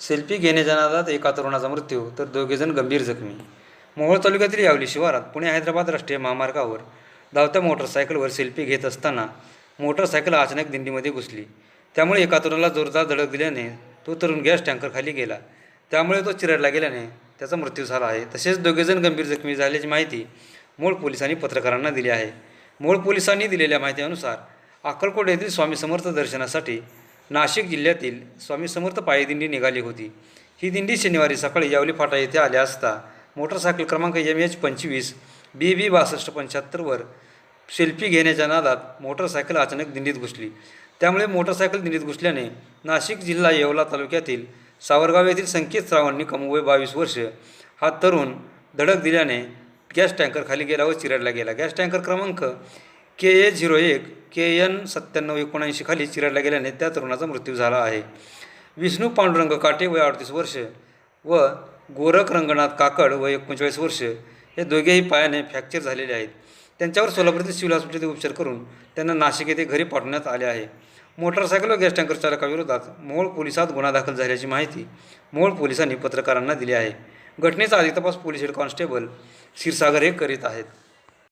Selfie घेणे नादात एका तरुणाचा मृत्यू तर दोघेजण गंभीर जखमी. मोहोळ तालुक्यातील यावली शिवारात पुणे हैदराबाद राष्ट्रीय महामार्गावर धावत्या मोटरसायकलवर सेल्फी घेत असताना मोटरसायकल अचानक दिंडीमध्ये घुसली. त्यामुळे एका तरुणाला जोरदार धडक दिल्याने तो तरुण गॅस टँकरखाली गेला. त्यामुळे तो चिरडला गेल्याने त्याचा मृत्यू झाला आहे. तसेच दोघेजण गंभीर जखमी झाल्याची माहिती मूळ पोलिसांनी पत्रकारांना दिली आहे. मूळ पोलिसांनी दिलेल्या माहितीनुसार अक्कलकोट येथील स्वामी समर्थ दर्शनासाठी नाशिक जिल्ह्यातील स्वामी समर्थ पायदिंडी निघाली होती. ही दिंडी शनिवारी सकाळी यावली फाटा येथे आल्या असता मोटरसायकल क्रमांक एम एच पंचवीस बी बी बासष्ट पंच्याहत्तरवर सेल्फी घेण्याच्या नादात मोटरसायकल अचानक दिंडीत घुसली. त्यामुळे मोटरसायकल दिंडीत घुसल्याने नाशिक जिल्हा येवला तालुक्यातील सावरगाव येथील संकेत श्रावण निकम वय बावीस वर्ष हा तरुण धडक दिल्याने गॅस टँकर खाली गेला व चिरडला गेला. गॅस टँकर क्रमांक के ए झिरो एक के एन सत्त्याण्णव एकोणऐंशी खाली चिरडला गेल्याने त्या तरुणाचा मृत्यू झाला आहे. विष्णू पांडुरंग काटे वय अडतीस वर्ष व गोरख रंगनाथ काकड व एकोणचाळीस वर्ष हे दोघेही पायाने फ्रॅक्चर झालेले आहेत. त्यांच्यावर सोलापूर सिव्हिल हॉस्पिटलमध्ये उपचार करून त्यांना नाशिक येथे घरी पाठवण्यात आले आहे. मोटारसायकल व गॅस टँकर चालकाविरोधात मोहोळ पोलिसात गुन्हा दाखल झाल्याची माहिती मोहोळ पोलिसांनी पत्रकारांना दिली आहे. घटनेचा अधिक तपास पोलीस हेड कॉन्स्टेबल क्षीरसागर हे करीत आहेत.